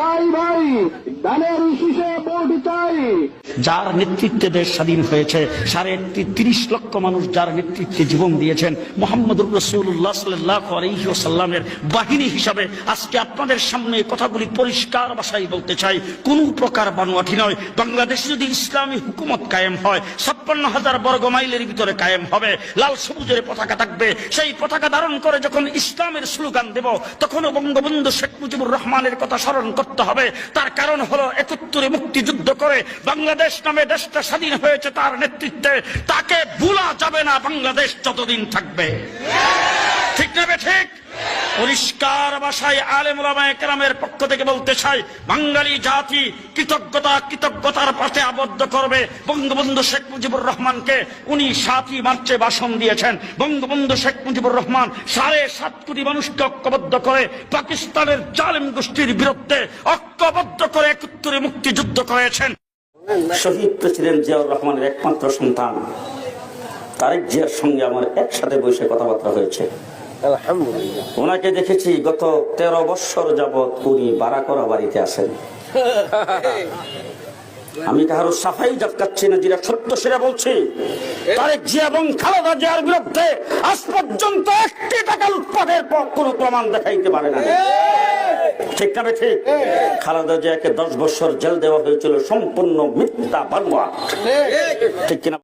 ভাই ভাই দানের শীষে ভোট চাই। যার নেতৃত্বে দেশ স্বাধীন হয়েছে, সাড়ে তিরিশ লক্ষ মানুষ যার নেতৃত্বে জীবন দিয়েছেন। মোহাম্মদুর রসুল্লাহ বাহিনী হিসাবে আজকে আপনাদের সামনে কথাগুলি পরিষ্কার ভাষায় বলতে চাই। কোন প্রকার বানোয়াটি নয়। বাংলাদেশে যদি ইসলামী হুকুমত কায়েম হয়, ছাপ্পান্ন হাজার বর্গ মাইলের ভিতরে কায়েম হবে। লাল সবুজের পতাকা থাকবে। সেই পতাকা ধারণ করে যখন ইসলামের স্লোগান দেব, তখনও বঙ্গবন্ধু শেখ মুজিবুর রহমানের কথা স্মরণ করতে হবে। তার কারণ হলো একত্তরে মুক্তিযুদ্ধ করে বাংলাদেশ নামে দেশটা স্বাধীন হয়েছে তার নেতৃত্বে, তাকে ভুলা যাবে না বাংলাদেশ যতদিন থাকবে। ঠিক নেবে ঠিক? পরিষ্কার ভাষায় আলেম কেরামের পক্ষ থেকে বলতে চাই, বাঙালি জাতি কৃতজ্ঞতা কৃতজ্ঞতার পাশে আবদ্ধ করবে। বঙ্গবন্ধু শেখ মুজিবুর রহমানকে উনি সাতই মার্চে ভাষণ দিয়েছেন। বঙ্গবন্ধু শেখ মুজিবুর রহমান সাড়ে সাত কোটি মানুষকে ঐক্যবদ্ধ করে পাকিস্তানের জালেম গোষ্ঠীর বিরুদ্ধে ঐক্যবদ্ধ করে একত্তরে মুক্তিযুদ্ধ করেছেন। শহীদ প্রেসিডেন্ট জিয়াউর রহমানের একমাত্র সন্তান। তারেক জিয়ার সঙ্গে আমার একসাথে বসে কথাবার্তা হয়েছে। ওনাকে দেখেছি গত তেরো বৎসর যাবৎ উনি বারাকরা বাড়িতে আসেন আমি কারও সাফাই জাতকাচ্ছি না যেটা সত্য সেটা বলছি। তারেক জিয়া এবং খালেদা জিয়ার বিরুদ্ধে আজ পর্যন্ত একটি টাকা লুটপাটের পর কোনো প্রমাণ দেখাইতে পারে না। ঠিক না ঠিক? খালেদা জিয়াকে দশ বছর জেল দেওয়া হয়েছিল সম্পূর্ণ মিথ্যা বাংলা ঠিক কিনা?